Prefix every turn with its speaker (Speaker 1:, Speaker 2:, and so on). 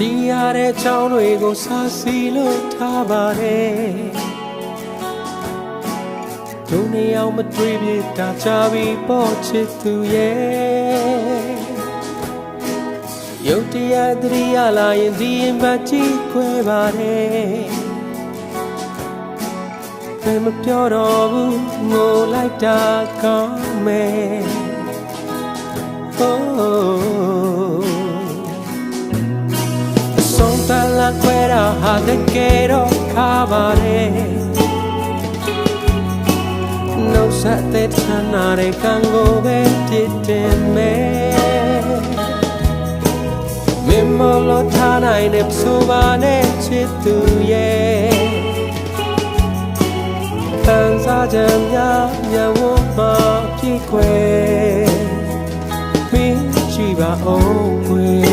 Speaker 1: ဒီရတဲ့ချောင်းတွေကိုစားစီလို့ထားပါတယ်ဒုနေအောင်မတွေ့ပြတာချပြီးပေါ်ချစ်သူရဲ့ရုတ်တရက်သတိရလာရင်ဒီရင်ပတ်ကြည့်ခွဲပါတယ်ဘယ်မပြောတော့ဘူးငိုလိုက်တာကောင်းမယ် oh ဆုံးတလာခွဲတာဟာတကယ်တော့ခါပါတယ်နှုတ်ဆက်တဲ့ချမ်းသာတဲ့ကံကိုပဲတည်တင်မယ်မင်းမလို့ထားနိုင်တဲ့ဆိုပါနဲ့ချစ်သူရဲ့ပန်းစားကြမ်းများညဝမှာပြည့်ခွဲမင်းကြည့်ပါအောင်ခွေ